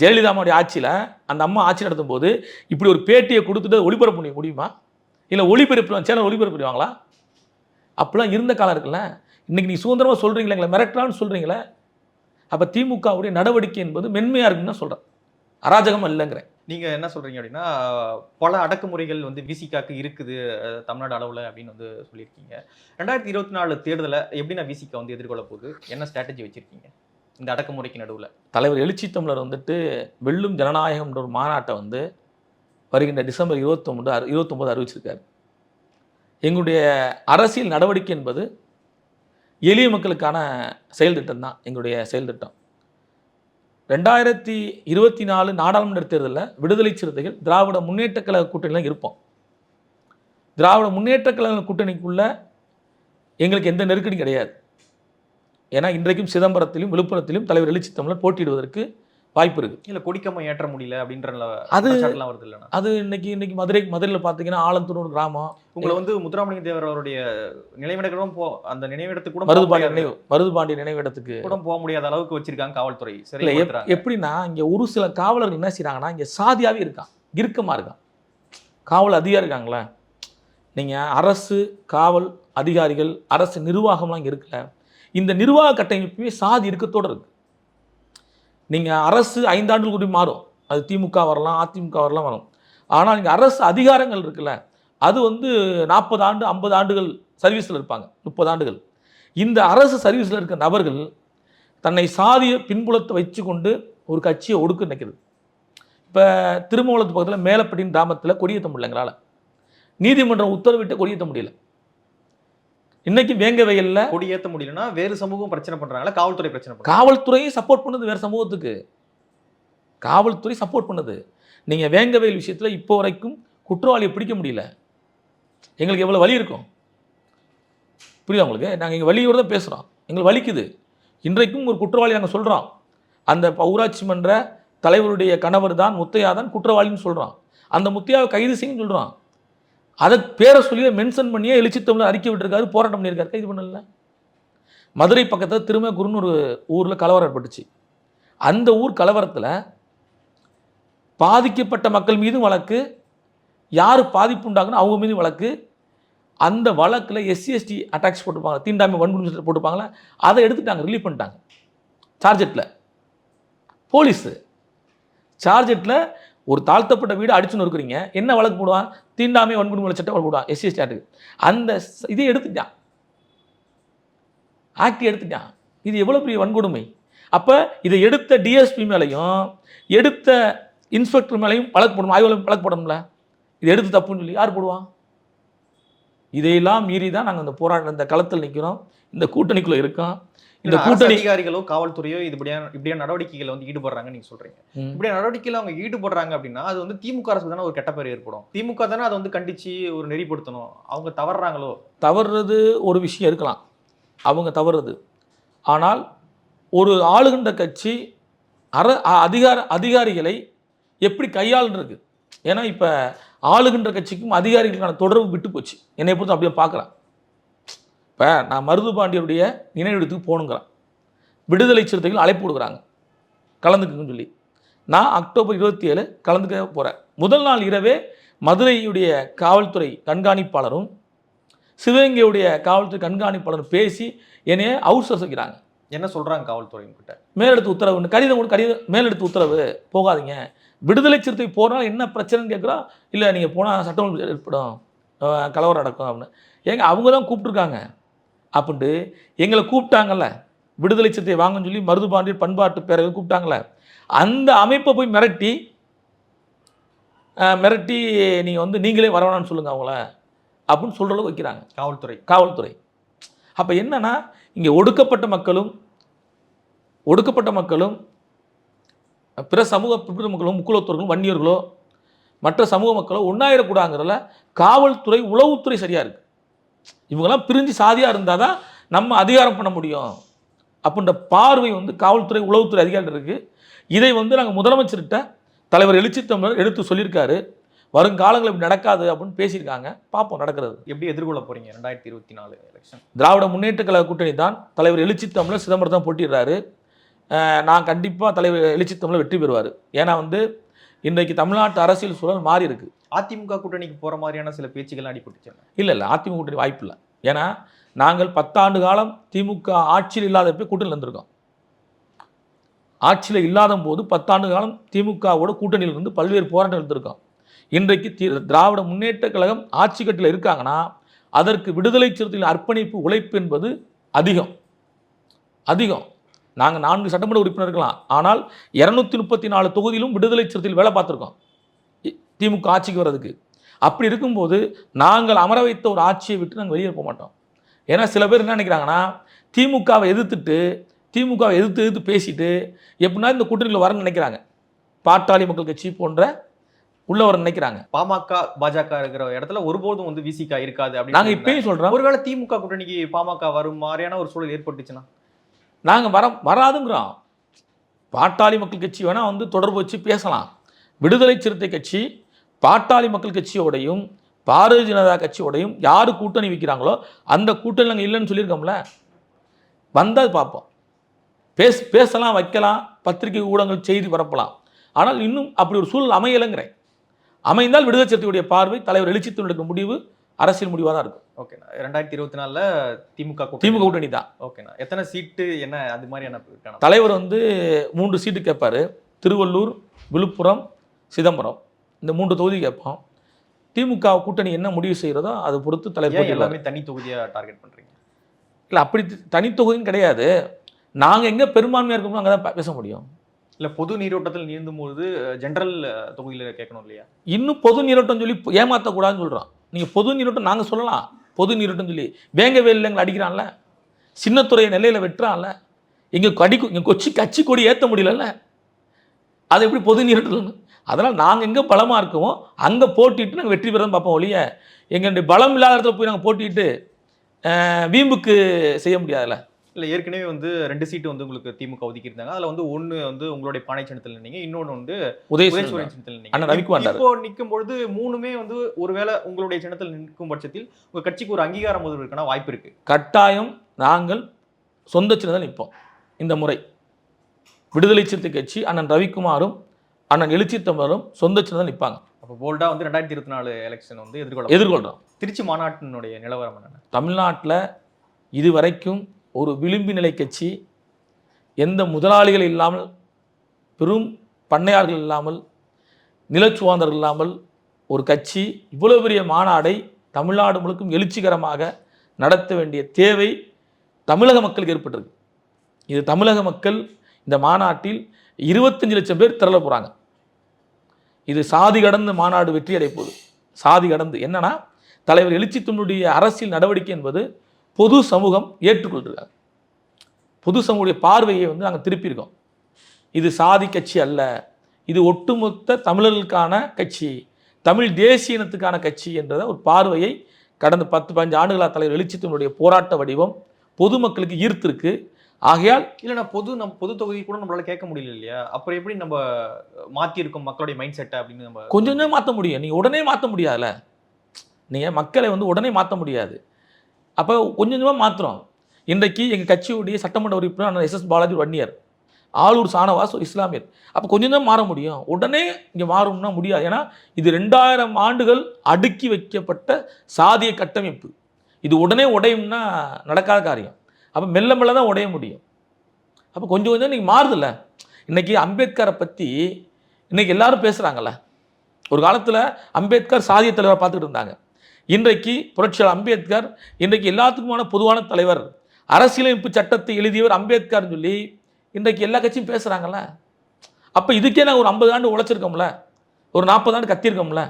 ஜெயலலிதா அம்மாவுடைய ஆட்சியில் அந்த அம்மா ஆட்சி நடத்தும் போது இப்படி ஒரு பேட்டியை கொடுத்துட்டு ஒளிபரப்பு பண்ணி முடியுமா? இல்லை ஒளிபரப்பு சேனல் ஒளிபரப்பு பண்ணுவாங்களா? அப்படிலாம் இருந்த காலம் இருக்குல்ல. இன்றைக்கி நீ சுதந்திரமாக சொல்கிறீங்களா எங்களை மிரட்டலான்னு சொல்கிறீங்களே அப்போ திமுகவுடைய நடவடிக்கை என்பது மென்மையாக இருக்குன்னு தான் சொல்கிறேன் அராஜகமாக இல்லைங்கிறேன். நீங்க என்ன சொல்றீங்க அப்படின்னா பல அடக்குமுறைகள் வந்து விசிகாக்கு இருக்குது தமிழ்நாடு அளவுல அப்படின்னு வந்து சொல்லியிருக்கீங்க. ரெண்டாயிரத்தி இருபத்தி நாலு தேர்தலை எப்படி நான் விசிகா வந்து எதிர்கொள்ள போகுது? என்ன ஸ்ட்ராட்டஜி வச்சிருக்கீங்க? இந்த அடக்குமுறைக்கு நடுவில். தலைவர் எழுச்சி தமிழர் வந்துட்டு வெல்லும் ஜனநாயகம்ன்ற ஒரு மாநாட்டை வந்து வருகின்ற டிசம்பர் இருபத்தொம்பது அறு இருபத்தொம்போது அறிவிச்சிருக்காரு. எங்களுடைய அரசியல் நடவடிக்கை என்பது எளிய மக்களுக்கான செயல் திட்டம் தான் எங்களுடைய செயல் திட்டம். ரெண்டாயிரத்தி இருபத்தி நாலு நாடாளுமன்ற தேர்தலில் விடுதலை சிறுத்தைகள் திராவிட முன்னேற்ற கழக கூட்டணியில் இருப்போம். திராவிட முன்னேற்றக் கழக கூட்டணிக்குள்ள எங்களுக்கு எந்த நெருக்கடியும் கிடையாது. ஏன்னா இன்றைக்கும் சிதம்பரத்திலும் விழுப்புரத்திலும் தலைவர் எழுச்சி தமிழர் போட்டியிடுவதற்கு வாய்ப்பு இருக்குது இல்ல கொடிக்கம்பம் ஏற்ற முடியல அப்படின்ற அது- வருது இல்லைன்னா அது இன்னைக்கு இன்னைக்கு மதுரை மதுரையில் பார்த்தீங்கன்னா ஆலந்தூர் கிராமம். உங்களை வந்து முத்துராமலிங்க தேவர் அவருடைய நினைவிடங்களும் போ அந்த நினைவிடத்துக்கு கூட மருதுபாண்டி நினைவு மருதுபாண்டி நினைவிடத்துக்கு கூட போக முடியாத அளவுக்கு வச்சிருக்காங்க காவல்துறை. இல்லை சிறைப்படுத்துறாங்க எப்படின்னா இங்கே ஒரு சில காவலர்கள் என்ன செய்கிறாங்கன்னா இங்கே சாதியாகவே இருக்கான். இறுக்கமாக இருக்கான். காவல் அதிகாரி இருக்காங்களே நீங்கள் அரசு காவல் அதிகாரிகள் அரசு நிர்வாகம்லாம் இங்கே இருக்குல்ல. இந்த நிர்வாக கட்டமைப்புமே சாதி இறுக்கத்தோடு இருக்கு. நீங்கள் அரசு ஐந்தாண்டுகள் கூடி மாறும். அது திமுக வரலாம் அதிமுக வரலாம் வரும். ஆனால் நீங்கள் அரசு அதிகாரங்கள் இருக்குல்ல அது வந்து நாற்பது ஆண்டு ஐம்பது ஆண்டுகள் சர்வீஸில் இருப்பாங்க. முப்பது ஆண்டுகள். இந்த அரசு சர்வீஸில் இருக்க நபர்கள் தன்னை சாதிய பின்புலத்தை வச்சு கொண்டு ஒரு கட்சியை ஒடுக்க நினைக்கிறது இப்போ திருமூலத்து பக்கத்தில் மேலப்பட்டின் கிராமத்தில் கொடியேற்ற முடியல எங்களால் நீதிமன்றம் உத்தரவிட்டு கொடியேற்ற முடியல. இன்னைக்கு வேங்க வயலில் கொடி ஏத்த முடியலன்னா வேறு சமூகம் பிரச்சனை பண்றாங்களா காவல்துறை பிரச்சனை காவல்துறையும் சப்போர்ட் பண்ணுது வேறு சமூகத்துக்கு. காவல்துறை சப்போர்ட் பண்ணுது. நீங்கள் வேங்கவயல் விஷயத்தில் இப்போ வரைக்கும் குற்றவாளியை பிடிக்க முடியல. எங்களுக்கு எவ்வளோ வலி இருக்கும்? புரியுதா உங்களுக்கு? நாங்கள் எங்கள் வலியோடு தான் பேசுகிறோம் எங்களுக்கு வலிக்குது. இன்றைக்கும் ஒரு குற்றவாளி நாங்கள் சொல்கிறோம் அந்த ஊராட்சி மன்ற தலைவருடைய கணவர் தான் முத்தையா தான் குற்றவாளின்னு சொல்கிறான் அந்த முத்தையாவை கைது செய்யுன்னு சொல்கிறான் அதை பேரை சொல்லி மென்ஷன் பண்ணியே எழுச்சி தமிழ் அறிக்கை விட்டுருக்காரு போராட்டம் பண்ணியிருக்காரு. கைது பண்ணல. மதுரை பக்கத்தில் திருமகுருன்னு ஒரு ஊரில் கலவரம் ஏற்பட்டுச்சு. அந்த ஊர் கலவரத்தில் பாதிக்கப்பட்ட மக்கள் மீதும் வழக்கு யார் பாதிப்பு உண்டாகணும் அவங்க மீதும் வழக்கு. அந்த வழக்கில் எஸ்சி எஸ்டி அட்டாக்ஸ் போட்டுப்பாங்க தீண்டாமை வன்முறை சட்டம் அதை எடுத்துட்டாங்க ரிலீவ் பண்ணிட்டாங்க. சார்ஜெட்டில் போலீஸு சார்ஜெட்டில் ஒரு தாழ்த்தப்பட்ட வீடு அடிச்சு நொறுக்குறீங்க என்ன வழக்கு போடுவான்? தீண்டாமை வன்கொடுமை சட்டம் வழக்கு போடுவான் எஸ்சி எஸ்டி அந்த இதை எடுத்துட்டான். ஆக்ட் எடுத்துட்டான். இது எவ்வளோ பெரிய வன்கொடுமை? அப்போ இதை எடுத்த டிஎஸ்பி மேலேயும் எடுத்த இன்ஸ்பெக்டர் மேலேயும் வழக்கு போடணும்? ஆய்வாளர் வழக்கு போடணும்ல? இது எடுத்து தப்புன்னு சொல்லி யார் போடுவான்? இதையெல்லாம் மீறி தான் நாங்கள் இந்த போராட்டம் இந்த களத்தில் நிற்கிறோம் இந்த கூட்டணிக்குள்ளே இருக்கோம். இந்த கூட்டணி அதிகாரிகளோ காவல்துறையோ இப்படியான இப்படியான நடவடிக்கைகள் வந்து ஈடுபடுறாங்க நீங்க சொல்றீங்க. இப்படியான நடவடிக்கைகள் அவங்க ஈடுபடுறாங்க அப்படின்னா அது வந்து திமுக அரசு தானே ஒரு கெட்ட பேர் ஏற்படும். திமுக தானே அதை வந்து கண்டிச்சு ஒரு நெறிப்படுத்தணும். அவங்க தவறுறாங்களோ? தவறுறது ஒரு விஷயம் இருக்கலாம். அவங்க தவறுறது. ஆனால் ஒரு ஆளுகின்ற கட்சி அர அதிகார அதிகாரிகளை எப்படி கையாளுன்றது? ஏன்னா இப்போ ஆளுகின்ற கட்சிக்கும் அதிகாரிகளுக்கான தொடர்பு விட்டு போச்சு. என்னை பொறுத்து அப்படியே பார்க்குறேன் இப்போ நான் மருது பாண்டியருடைய நினைவிடத்துக்கு போகணுங்கிறேன். விடுதலை சிறுத்தைகள் அழைப்பு கொடுக்குறாங்க. கலந்துக்குங்கன்னு சொல்லி. நான் அக்டோபர் இருபத்தி ஏழு கலந்துக்க போகிறேன் முதல் நாள் இரவே மதுரையுடைய காவல்துறை கண்காணிப்பாளரும் சிவகங்கையுடைய காவல்துறை கண்காணிப்பாளரும் பேசி என்னைய அவுட்சோர்ஸ் வைக்கிறாங்க என்ன சொல்றாங்க காவல்துறை கிட்ட? மேலெடுத்து உத்தரவு கடிதம் கொடு கடிதம் மேலெடுத்து உத்தரவு போகாதீங்க. விடுதலை சிறுத்தை போனால் என்ன பிரச்சனைன்னு கேட்குறோம் இல்லை நீங்கள் போனால் சட்டம் ஏற்படும். கலவரம் நடக்கும் அப்படின்னு. ஏங்க அவங்க தான் கூப்பிட்ருக்காங்க அப்படின்ட்டு எங்களை கூப்பிட்டாங்கல்ல விடுதலை சிறுத்தை வாங்கன்னு சொல்லி மருது பாண்டியர் பண்பாட்டு பேரவை கூப்பிட்டாங்கல்ல அந்த அமைப்பை போய் மிரட்டி மிரட்டி நீங்கள் வந்து நீங்களே வரவேணாம்னு சொல்லுங்கள் அவங்கள அப்படின்னு சொல்கிற அளவுக்கு வைக்கிறாங்க. காவல்துறை. காவல்துறை. அப்போ என்னன்னா இங்கே ஒடுக்கப்பட்ட மக்களும் ஒடுக்கப்பட்ட மக்களும் பிற சமூக பிற மக்களும் முக்குலத்தோர்களும் வன்னியர்களோ மற்ற சமூக மக்களோ ஒன்றாயிடக்கூடாங்கிறதுல காவல்துறை உளவுத்துறை சரியாக இருக்குது இவங்கெல்லாம் பிரிஞ்சு சாதியாக இருந்தால் தான் நம்ம அதிகாரம் பண்ண முடியும். அப்படின்ற பார்வை வந்து காவல்துறை உளவுத்துறை அதிகாரிகள் இருக்குது இதை வந்து நாங்கள் முதலமைச்சர்கிட்ட தலைவர் எழுச்சி தமிழர் எடுத்து சொல்லியிருக்காரு. வருங்காலங்கள் இப்படி நடக்காது அப்படின்னு பேசியிருக்காங்க. பார்ப்போம் நடக்கிறது. எப்படி எதிர்கொள்ள போறீங்க ரெண்டாயிரத்தி இருபத்தி நாலு எலெக்ஷன் திராவிட முன்னேற்ற கழக கூட்டணி தான் தலைவர் எழுச்சி தமிழர் சிதம்பரம் தான் போட்டிடுறாரு. நான் கண்டிப்பாக தலைவர் எழுச்சி தமிழர் வெற்றி பெறுவார். ஏன்னா வந்து இன்றைக்கு தமிழ்நாட்டு அரசியல் சூழல் மாறி இருக்கு. அதிமுக கூட்டணிக்கு போற மாதிரியான சில பேச்சுகள் அடிபட்டுச்சு. இல்லை இல்லை. அதிமுக கூட்டணி வாய்ப்பு இல்லை. ஏன்னா நாங்கள் பத்தாண்டு காலம் திமுக ஆட்சியில் இல்லாதப்போ கூட்டணியில் இருந்திருக்கோம். ஆட்சியில் இல்லாத போது பத்தாண்டு காலம் திமுகவோட கூட்டணியில் இருந்து பல்வேறு போராட்டங்கள் இருந்திருக்கோம். இன்றைக்கு தி- திராவிட முன்னேற்ற கழகம் ஆட்சி கட்டில் இருக்காங்கன்னா அதற்கு விடுதலை சிறுத்தைகள் அர்ப்பணிப்பு உழைப்பு என்பது அதிகம். அதிகம். நாங்கள் நான்கு சட்டமன்ற உறுப்பினர் இருக்கலாம். ஆனால் இரநூத்தி முப்பத்தி நாலு தொகுதியிலும் விடுதலை சிறுத்தைகள் வேலை பார்த்துருக்கோம். திமுக ஆட்சிக்கு வர்றதுக்கு. அப்படி இருக்கும்போது நாங்கள் அமர வைத்த ஒரு ஆட்சியை விட்டு நாங்கள் வெளியே போக மாட்டோம். ஏன்னா சில பேர் என்ன நினைக்கிறாங்கன்னா திமுகவை எதிர்த்துட்டு திமுகவை எதிர்த்து எதிர்த்து பேசிட்டு எப்படின்னா இந்த கூட்டணியில் வரணும்னு நினைக்கிறாங்க. பாட்டாளி மக்கள் கட்சி போன்ற உள்ள வர நினைக்கிறாங்க. பாமக பாஜக இருக்கிற இடத்துல ஒருபோதும் வந்து விசிகா இருக்காது நாங்கள் அப்படின்னு இப்பயும் சொல்கிறோம் ஒருவேளை திமுக கூட்டணிக்கு பாமக வரும் மாதிரியான ஒரு சூழல் ஏற்பட்டுச்சுன்னா? நாங்கள் வர வராதுங்கிறோம். பாட்டாளி மக்கள் கட்சி வேணால் வந்து தொடர்பு வச்சு பேசலாம். விடுதலை சிறுத்தை கட்சி பாட்டாளி மக்கள் கட்சியோடையும் பாரதிய ஜனதா கட்சியோடையும் யார் கூட்டணி வைக்கிறாங்களோ அந்த கூட்டணி நாங்கள் இல்லைன்னு சொல்லியிருக்கோம்ல. வந்தால் பார்ப்போம். பேச பேசலாம் வைக்கலாம் பத்திரிகை ஊடகங்கள் செய்தி பரப்பலாம். ஆனால் இன்னும் அப்படி ஒரு சூழல் அமையலைங்கிறேன். அமைந்தால் விடுதலை சிறுத்தையுடைய பார்வை தலைவர் எழுச்சித்து முடிவு. அரசியல் முடிவாக தான் இருக்கும். ஓகேண்ணா. ரெண்டாயிரத்தி இருபத்தி நாலுல திமுக திமுக கூட்டணி தான். ஓகேண்ணா. எத்தனை சீட்டு என்ன அது மாதிரியான தலைவர் வந்து மூன்று சீட்டு கேட்பாரு. திருவள்ளூர் விழுப்புரம் சிதம்பரம். இந்த மூன்று தொகுதி கேட்போம். திமுக கூட்டணி என்ன முடிவு செய்கிறதோ அதை பொறுத்து தலைவர் எல்லாமே தனி தொகுதியா டார்கெட் பண்றீங்க? இல்லை அப்படி தனித்தொகுதியும் கிடையாது. நாங்கள் எங்கே பெரும்பான்மையாக இருக்கோமோ அங்கே தான் பேச முடியும். இல்ல பொது நீரோட்டத்தில் நீந்தும் போது ஜெனரல் தொகுதியில கேட்கணும் இல்லையா? இன்னும் பொது நீரோட்டம் சொல்லி ஏமாற்றக்கூடாதுன்னு சொல்கிறோம் நீங்கள் பொது நீரோட்டம் நாங்கள் சொல்லலாம். பொது நீரோட்டம் சொல்லி வேங்க வேலையில் எங்களை அடிக்கிறான்ல. சின்னத்துறையை நெல்லையில் வெட்டுறான்ல. எங்கள் கடி இங்கே கொச்சி கட்சி கொடி ஏற்ற முடியலல்ல. அது எப்படி பொது நீரோட்டம் அதனால் நாங்கள் எங்கே பலமாக இருக்கோமோ அங்கே போட்டிட்டு நாங்கள் வெற்றி பெறதான் பார்ப்போம் ஒழிய எங்களுடைய பலம் இல்லாத இடத்துல போய் நாங்கள் போட்டிட்டு வீம்புக்கு செய்ய முடியாதுல்ல. இல்ல ஏற்கனவே வந்து ரெண்டு சீட்டு வந்து உங்களுக்கு திமுக ஒதுக்கி இருந்தாங்க அதுல வந்து ஒண்ணு வந்து உங்களுடைய பானை சின்னத்தில் நின்னீங்க. இன்னொன்னு வந்து உதயசூரியன் சின்னத்தில் நின்னீங்க. இப்போ நிற்கும் பொழுது மூணுமே வந்து ஒருவேளை உங்களுடைய சின்னத்தில் நிற்கும் பட்சத்தில் உங்க கட்சிக்கு ஒரு அங்கீகாரம் முதல்வருக்கான வாய்ப்பு இருக்கு. கட்டாயம் நாங்கள் சொந்த சின்னத்தில் நிற்போம். இந்த முறை. விடுதலை சிறுத்தை கட்சி அண்ணன் ரவிக்குமாரும் அண்ணன் எழுச்சி தமிழரும் சொந்த சின்னத்தில் நிற்பாங்க. அப்போ போல்டா வந்து ரெண்டாயிரத்தி இருபத்தி நாலு எலெக்ஷன் வந்து எதிர்கொள்ள எதிர்கொள்கிறோம் திருச்சி மாநாட்டினுடைய நிலவரம் என்னென்ன? தமிழ்நாட்டில் இதுவரைக்கும் ஒரு விளிம்பு நிலை கட்சி எந்த முதலாளிகள் இல்லாமல் பெரும் பண்ணையார்கள் இல்லாமல் நிலச்சுவாந்தர்கள் இல்லாமல் ஒரு கட்சி இவ்வளோ பெரிய மாநாடை தமிழ்நாடு முழுக்கும் எழுச்சிகரமாக நடத்த வேண்டிய தேவை தமிழக மக்களுக்கு ஏற்பட்டிருக்கு. இது தமிழக மக்கள் இந்த மாநாட்டில் இருபத்தஞ்சு லட்சம் பேர் திரள போகிறாங்க இது சாதி கடந்து மாநாடு வெற்றி அடைப்போது சாதி கடந்து என்னன்னா தலைவர் எழுச்சி தன்னுடைய அரசியல் நடவடிக்கை என்பது பொது சமூகம் ஏற்றுக்கொண்டிருக்காங்க பொது சமூகடைய பார்வையை வந்து நாங்கள் திருப்பியிருக்கோம். இது சாதி கட்சி அல்ல. இது ஒட்டுமொத்த தமிழர்களுக்கான கட்சி. தமிழ் தேசிய இனத்துக்கான கட்சி என்ற ஒரு பார்வையை கடந்த பத்து பதினஞ்சு ஆண்டுகளாக தலைவர் எழுச்சி தன்னுடைய போராட்ட வடிவம் பொதுமக்களுக்கு ஈர்த்திருக்கு. ஆகையால் இல்லைன்னா பொது நம்ம பொது தொகுதி கூட நம்மளால கேட்க முடியல இல்லையா? அப்புறம் எப்படி நம்ம மாத்தி இருக்கோம் மக்களுடைய மைண்ட் செட்டை அப்படின்னு நம்ம கொஞ்சம் கொஞ்சம் மாற்ற முடியும். நீங்கள் உடனே மாற்ற முடியாதுல்ல. நீங்கள் மக்களை வந்து உடனே மாற்ற முடியாது. அப்போ கொஞ்சம் கொஞ்சமாக மாற்றுறோம் இன்றைக்கு எங்கள் கட்சியுடைய சட்டமன்ற உறுப்பினர் எஸ் எஸ் பாலாஜி வன்னியர் ஆளூர் சானவாஸ் ஒரு இஸ்லாமியர். அப்போ கொஞ்சம் தான் மாற முடியும். உடனே இங்கே மாறும்னா முடியாது. ஏன்னா இது ரெண்டாயிரம் ஆண்டுகள் அடுக்கி வைக்கப்பட்ட சாதிய கட்டமைப்பு. இது உடனே உடையும்னா நடக்காத காரியம். அப்போ மெல்ல மெல்ல தான் உடைய முடியும். அப்போ கொஞ்சம் கொஞ்சம் நீங்கள் மாறுதில்ல. இன்றைக்கி அம்பேத்கரை பற்றி இன்றைக்கி எல்லாரும் பேசுகிறாங்கல்ல ஒரு காலத்தில் அம்பேத்கர் சாதிய தலைவரை பார்த்துட்டு இருந்தாங்க. இன்றைக்கு புரட்சியாளர் அம்பேத்கர் இன்றைக்கு எல்லாத்துக்குமான பொதுவான தலைவர் அரசியலமைப்பு சட்டத்தை எழுதியவர் அம்பேத்கர்னு சொல்லி இன்றைக்கு எல்லா கட்சியும் பேசுகிறாங்கல்ல அப்போ இதுக்கே நாங்கள் ஒரு ஐம்பது ஆண்டு உழைச்சிருக்கோம்ல? ஒரு நாற்பது ஆண்டு கத்தியிருக்கோம்ல?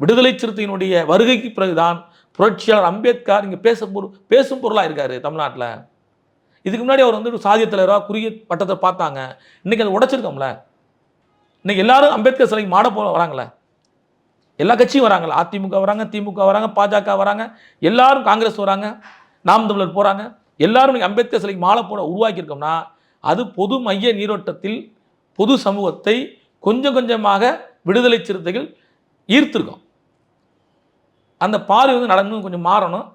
விடுதலை சிறுத்தையினுடைய வருகைக்கு பிறகுதான் புரட்சியாளர் அம்பேத்கர் இங்கே பேச பொரு பேசும் பொருளாக இருக்கார் தமிழ்நாட்டில். இதுக்கு முன்னாடி அவர் வந்து ஒரு சாதிய தலைவராக குறுகிய பட்டத்தை பார்த்தாங்க. இன்றைக்கி அதை உடைச்சிருக்கோம்ல? இன்றைக்கி எல்லாரும் அம்பேத்கர் சிலைக்கு மாட போக வராங்களே? எல்லா கட்சியும் வராங்களா அதிமுக வராங்க திமுக வராங்க பாஜக வராங்க. எல்லாரும் காங்கிரஸ் வராங்க நாம் தமிழர் போகிறாங்க எல்லாரும் அம்பேத்கர் சிலைக்கு மாலை போட உருவாக்கியிருக்கோம்னா அது பொது மைய நீரோட்டத்தில் பொது சமூகத்தை கொஞ்சம் கொஞ்சமாக விடுதலை சிறுத்தைகள் ஈர்த்திருக்கோம். அந்த பார்வை வந்து நடந்து கொஞ்சம் மாறணும்.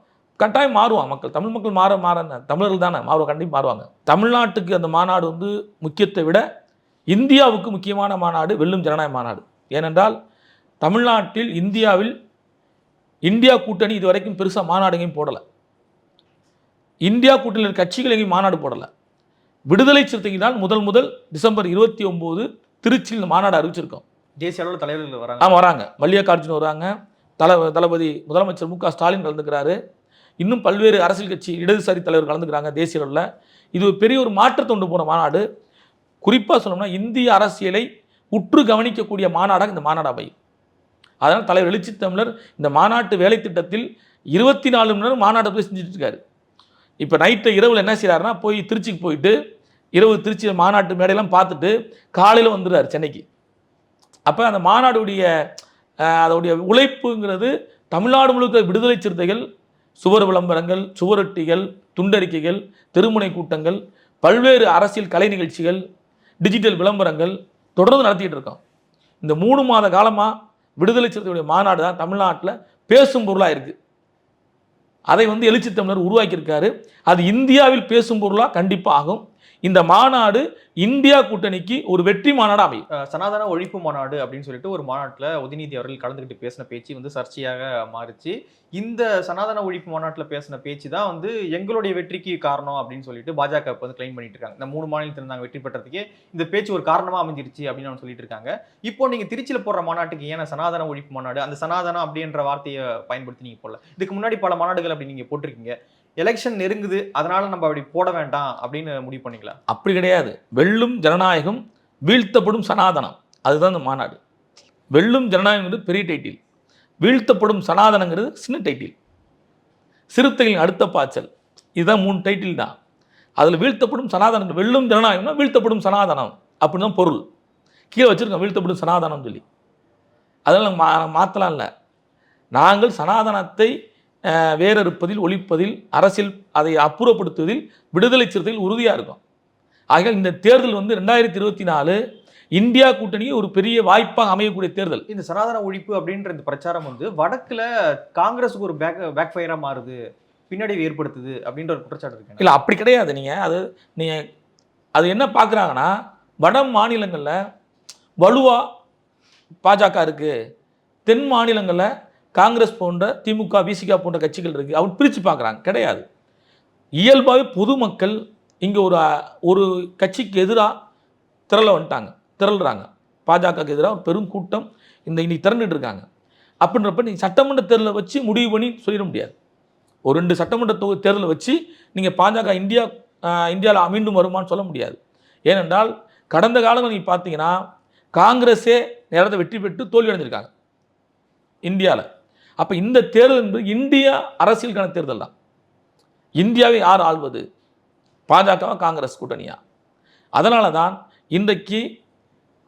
கட்டாயம் மாறுவாங்க மக்கள். தமிழ் மக்கள் மாற மாறன தமிழர்கள் தானே? மாறுவ கண்டிப்பாக மாறுவாங்க. தமிழ்நாட்டுக்கு அந்த மாநாடு வந்து முக்கியத்தை விட இந்தியாவுக்கு முக்கியமான மாநாடு வெல்லும் ஜனநாயக மாநாடு. ஏனென்றால் தமிழ்நாட்டில் இந்தியாவில் இந்தியா கூட்டணி இது வரைக்கும் பெருசாக மாநாடு எங்கேயும் போடலை. இந்தியா கூட்டணியில் கட்சிகள் எங்கேயும் மாநாடு போடலை. விடுதலை சிறுத்தைகள் முதல் முதல் டிசம்பர் இருபத்தி ஒம்பது திருச்சியில் மாநாடு அறிவிச்சிருக்கோம். தேசிய அளவில் தலைவர்கள் வராங்க. ஆமாம் வராங்க. மல்லிகார்ஜுன் வராங்க. தல தளபதி முதலமைச்சர் மு க ஸ்டாலின் கலந்துக்கிறாரு. இன்னும் பல்வேறு அரசியல் கட்சி இடதுசாரி தலைவர் கலந்துக்கிறாங்க தேசிய அளவில். இது ஒரு பெரிய ஒரு மாற்றத்தை கொண்டு போன மாநாடு. குறிப்பாக சொல்லணும்னா இந்திய அரசியலை உற்று கவனிக்கக்கூடிய மாநாடாக இந்த மாநாடு அமையும். அதனால் தலைவர் எழுச்சி தமிழர் இந்த மாநாட்டு வேலை திட்டத்தில் இருபத்தி நாலு மணி நேரம் மாநாட்டை போய் செஞ்சுட்டு இருக்காரு இப்போ நைட்டு இரவில் என்ன செய்கிறாருன்னா போய் திருச்சிக்கு போயிட்டு இரவு திருச்சி மாநாட்டு மேடையெல்லாம் பார்த்துட்டு காலையில் வந்துடுறாரு சென்னைக்கு. அப்போ அந்த மாநாடுடைய அதோடைய உழைப்புங்கிறது தமிழ்நாடு முழுக்க விடுதலை சிறுத்தைகள் சுவர் விளம்பரங்கள் சுவரொட்டிகள் துண்டறிக்கைகள் திருமுனை கூட்டங்கள் பல்வேறு அரசியல் கலை நிகழ்ச்சிகள் டிஜிட்டல் விளம்பரங்கள் தொடர்ந்து நடத்திக்கிட்டு இருக்கோம். இந்த மூணு மாத காலமாக விடுதலை சிறுத்தையுடைய மாநாடு தான் தமிழ்நாட்டில் பேசும் பொருளாக இருக்குது அதை வந்து எழுச்சி தமிழர் உருவாக்கியிருக்காரு. அது இந்தியாவில் பேசும் பொருளாக கண்டிப்பாக ஆகும். இந்த மாநாடு இந்தியா கூட்டணிக்கு ஒரு வெற்றி மாநாடு அமையும். சனாதன ஒழிப்பு மாநாடு அப்படின்னு சொல்லிட்டு ஒரு மாநாட்டில் உதயநிதி அவர்கள் கலந்துக்கிட்டு பேசின பேச்சு வந்து சர்ச்சையாக மாறிச்சு. இந்த சனாதன ஒழிப்பு மாநாட்டில் பேசின பேச்சு தான் வந்து எங்களுடைய வெற்றிக்கு காரணம் அப்படின்னு சொல்லிட்டு பாஜக வந்து கிளைம் பண்ணிட்டு இருக்காங்க. இந்த மூணு மாநிலத்தில் நாங்கள் வெற்றி பெற்றதுக்கே இந்த பேச்சு ஒரு காரணமாக அமைஞ்சிருச்சு அப்படின்னு அவங்க சொல்லிட்டு இருக்காங்க. இப்போ நீங்கள் திருச்சியில் போடுற மாநாட்டுக்கு ஏன்னா சனாதன ஒழிப்பு மாநாடு? அந்த சனாதனம் அப்படின்ற வார்த்தையை பயன்படுத்தி நீங்கள் போடல இதுக்கு முன்னாடி பல மாநாடுகள் அப்படி நீங்கள் போட்டிருக்கீங்க. எலெக்ஷன் நெருங்குது அதனால நம்ம அப்படி போட வேண்டாம் அப்படின்னு முடிவு பண்ணிக்கலாம் அப்படி கிடையாது. வெள்ளும் ஜனநாயகம் வீழ்த்தப்படும் சனாதனம். அதுதான் இந்த மாநாடு. வெல்லும் ஜனநாயகங்கிறது பெரிய டைட்டில் வீழ்த்தப்படும் சனாதனங்கிறது சின்ன டைட்டில் சிறுத்தைகளின் அடுத்த பாய்ச்சல். இதுதான் மூணு டைட்டில் தான். அதில் வீழ்த்தப்படும் சனாதனம் வெள்ளும் ஜனநாயகம்னா வீழ்த்தப்படும் சனாதனம். அப்படின்னு தான் பொருள். கீழே வச்சுருக்கோம் வீழ்த்தப்படும் சனாதனம் சொல்லி. அதெல்லாம் மா மாற்றலாம் இல்லை நாங்கள் சனாதனத்தை அஹ், வேரறுப்பதில் ஒழிப்பதில் அரசியல் அதை அப்புறப்படுத்துவதில் விடுதலை சிறுத்தைகள் உறுதியாக இருக்கும். ஆக இந்த தேர்தல் வந்து ரெண்டாயிரத்தி இருபத்தி நாலு இந்தியா கூட்டணியே ஒரு பெரிய வாய்ப்பாக அமையக்கூடிய தேர்தல். இந்த சனாதன ஒழிப்பு அப்படின்ற இந்த பிரச்சாரம் வந்து வடக்குல காங்கிரஸுக்கு ஒரு பேக் பேக் ஃபயரா மாறுது பின்னடைவு ஏற்படுத்துது அப்படின்ற ஒரு குற்றச்சாட்டு இருக்கு. இல்லை அப்படி கிடையாது. நீங்கள் அது நீங்கள் அது என்ன பார்க்குறாங்கன்னா வட மாநிலங்களில் வலுவாக பாஜக இருக்குது தென் மாநிலங்களில் காங்கிரஸ் போன்ற திமுக விசிகா போன்ற கட்சிகள் இருக்குது அவங்க பிரித்து பார்க்குறாங்க. கிடையாது. இயல்பாகவே பொதுமக்கள் இங்கே ஒரு ஒரு கட்சிக்கு எதிராக திரள வந்துட்டாங்க. திரளுறாங்க. பாஜகவுக்கு எதிராக ஒரு பெரும் கூட்டம் இந்த இன்னைக்கு திரண்டுட்டு இருக்காங்க. அப்படின்றப்ப நீங்கள் சட்டமன்ற தேர்தலை வச்சு முடிவு பண்ணி சொல்லிட முடியாது. ஒரு ரெண்டு சட்டமன்ற தொகுதி தேர்தலை வச்சு நீங்கள் பாஜக இந்தியா இந்தியாவில் மீண்டும் வருமான்னு சொல்ல முடியாது. ஏனென்றால் கடந்த காலங்கள் நீங்கள் பார்த்தீங்கன்னா காங்கிரஸே நேரத்தை வெற்றி பெற்று தோல்வி அடைஞ்சிருக்காங்க. இந்தியாவில் அப்போ இந்த தேர்தல் என்பது இந்தியா அரசியலுக்கான தேர்தல் தான். இந்தியாவை யார் ஆள்வது? பாஜகவா காங்கிரஸ் கூட்டணியா? அதனால தான் இன்றைக்கு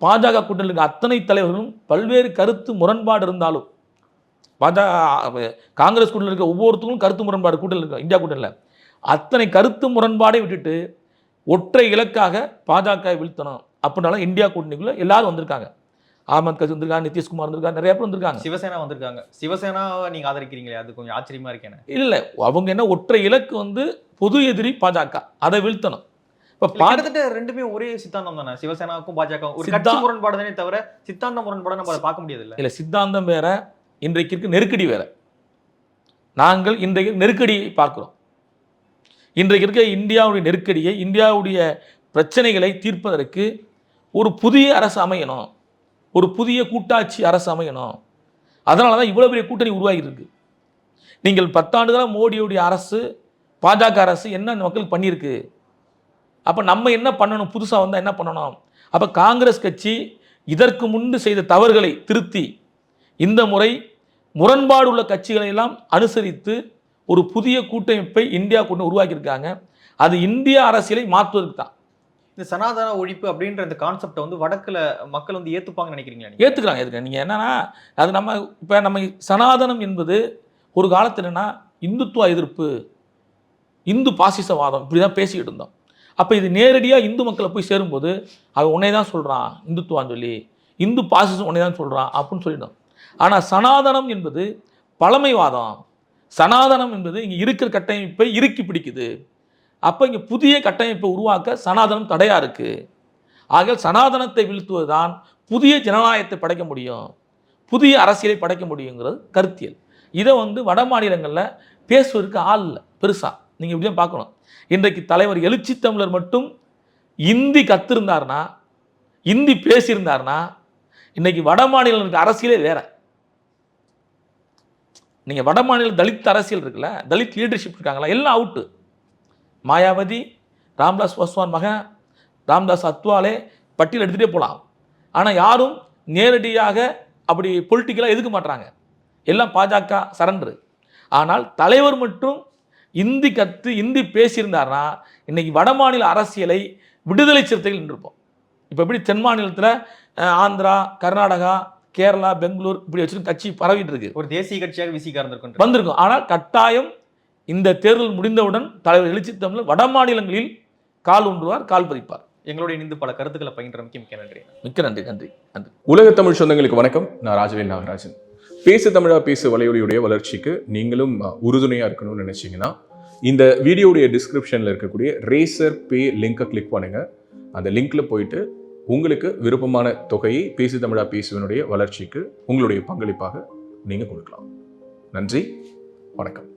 பாஜக கூட்டணியில் அத்தனை தலைவர்களும் பல்வேறு கருத்து முரண்பாடு இருந்தாலும் பாஜக காங்கிரஸ் கூட்டணியில் இருக்க ஒவ்வொருத்தரும் கருத்து முரண்பாடு கூட்டணியில் இருக்க இந்தியா கூட்டணியில். அத்தனை கருத்து முரண்பாடை விட்டுட்டு ஒற்றை இலக்காக பாஜக வீழ்த்தணும். அப்படின்னாலும் இந்தியா கூட்டணிக்குள்ளே எல்லாரும் வந்திருக்காங்க. ஆமத் கட்சி வந்திருக்காங்க நிதிஷ்குமார் வந்திருக்காங்க நிறைய பேர் வந்திருக்காங்க. சிவசேனா வந்திருக்காங்க. சிவசேனாவை நீங்க ஆதரிக்கிறீங்களே அது கொஞ்சம் ஆச்சரியமா இருக்கேன் இல்லை அவங்க என்ன ஒற்றை இலக்கு வந்து பொது எதிரி பாஜக அதை வீழ்த்தணும். இப்போ இல்ல, பா கிட்டத்தட்ட ரெண்டுமே ஒரே சித்தாந்தம் தானே சிவசேனாவுக்கும் பாஜகவும் ஒரு கட்சி முரண்பாடு தானே தவிர சித்தாந்த முரண்பாடு நம்ம அதை பார்க்க முடியாது இல்ல. இல்லை சித்தாந்தம் வேற இன்றைக்கு இருக்க நெருக்கடி வேற. நாங்கள் இன்றைக்கு நெருக்கடியை பார்க்கிறோம். இன்றைக்கு இருக்க இந்தியாவுடைய நெருக்கடியை இந்தியாவுடைய பிரச்சனைகளை தீர்ப்பதற்கு ஒரு புதிய அரசு அமையணும். ஒரு புதிய கூட்டாட்சி அரசு அமையணும். அதனால தான் இவ்வளோ பெரிய கூட்டணி உருவாகியிருக்கு. நீங்கள் பத்தாண்டுகளாக மோடியுடைய அரசு பாஜக அரசு என்ன மக்களுக்கு பண்ணியிருக்கு? அப்போ நம்ம என்ன பண்ணணும்? புதுசாக வந்தால் என்ன பண்ணணும்? அப்போ காங்கிரஸ் கட்சி இதற்கு முன்பு செய்த தவறுகளை திருத்தி இந்த முறை முரண்பாடு உள்ள கட்சிகளை எல்லாம் அனுசரித்து ஒரு புதிய கூட்டமைப்பை இந்தியா கொண்டு உருவாக்கியிருக்காங்க. அது இந்திய அரசியலை மாற்றுவதற்கு தான். இந்த சனாதன ஒழிப்பு அப்படின்ற இந்த கான்செப்டை வந்து வடக்கில் மக்கள் வந்து ஏற்றுப்பாங்கன்னு நினைக்கிறீங்களா ஏற்றுக்கிறாங்க ஏற்றுக்கிறாங்க நீங்கள் என்னன்னா அது நம்ம இப்போ நம்ம சனாதனம் என்பது ஒரு காலத்தில் என்னன்னா இந்துத்துவ எதிர்ப்பு இந்து பாசிசவாதம் இப்படி தான் பேசிக்கிட்டு இருந்தோம். அப்போ இது நேரடியாக இந்து மக்களை போய் சேரும்போது அவன் உன்னை தான் சொல்கிறான் இந்துத்துவான்னு சொல்லி. இந்து பாசிசம் உன்னை தான் சொல்கிறான் அப்படின்னு சொல்லிட்டோம். ஆனால் சனாதனம் என்பது பழமைவாதம். சனாதனம் என்பது இங்கே இருக்கிற கட்டமைப்பை இறுக்கி பிடிக்குது. அப்போ இங்கே புதிய கட்டமைப்பை உருவாக்க சனாதனம் தடையாக இருக்குது ஆக சனாதனத்தை வீழ்த்துவது தான் புதிய ஜனநாயகத்தை படைக்க முடியும். புதிய அரசியலை படைக்க முடியுங்கிறது கருத்தியல். இதை வந்து வட மாநிலங்களில் பேசுவதற்கு ஆள் இல்லை பெருசாக நீங்கள் இப்படியும் பார்க்கணும். இன்றைக்கு தலைவர் எழுச்சி தமிழர் மட்டும் இந்தி கத்திருந்தார்னா இந்தி பேசியிருந்தாருன்னா இன்றைக்கி வட மாநில அரசியலே வேற. நீங்கள் வட மாநில தலித் அரசியல் இருக்குல்ல தலித் லீடர்ஷிப் இருக்காங்களா எல்லாம் அவுட்டு மாயாவதி ராம்தாஸ் பாஸ்வான் மகன் ராம்தாஸ் அத்வாலே பட்டியல் எடுத்துகிட்டே போகலாம் ஆனால் யாரும் நேரடியாக அப்படி பொலிட்டிக்கலாக எதுக்க மாட்றாங்க. எல்லாம் பாஜக சரண்டரு. ஆனால் தலைவர் மட்டும் இந்தி கற்று இந்தி பேசியிருந்தாருன்னா இன்னைக்கு வட மாநில அரசியலை விடுதலை சிறுத்தைகள் நின்றுப்போம் இப்போ எப்படி தென் மாநிலத்தில் ஆந்திரா கர்நாடகா கேரளா பெங்களூர் இப்படி வச்சுட்டு கட்சி பரவிட்டு இருக்கு. ஒரு தேசிய கட்சியாக விசிகா இருந்திருக்கும் வந்திருக்கும். ஆனால் கட்டாயம் இந்த தேர்தல் முடிந்தவுடன் தலைவர் எழுச்சி தமிழ் வட மாநிலங்களில் கால் ஊன்றுவார் கால் பதிப்பார். எங்களோட இணைந்து பல கருத்துக்களை பகிர்ற மிக்க மிக்க நன்றி. மிக்க நன்றி நன்றி நன்றி. உலக தமிழ் சொந்தங்களுக்கு வணக்கம். நான் ராஜவேல் நாகராஜன். பேசு தமிழா பேசு வலையொலியுடைய வளர்ச்சிக்கு நீங்களும் அஹ், உறுதுணையா இருக்கணும்னு நினைச்சீங்கன்னா இந்த வீடியோடைய டிஸ்கிரிப்ஷன்ல இருக்கக்கூடிய ரேசர் பே லிங்கை கிளிக் பண்ணுங்க. அந்த லிங்க்ல போயிட்டு உங்களுக்கு விருப்பமான தொகையை பேசு தமிழா பேசுவனுடைய வளர்ச்சிக்கு உங்களுடைய பங்களிப்பாக நீங்க கொடுக்கலாம். நன்றி வணக்கம்.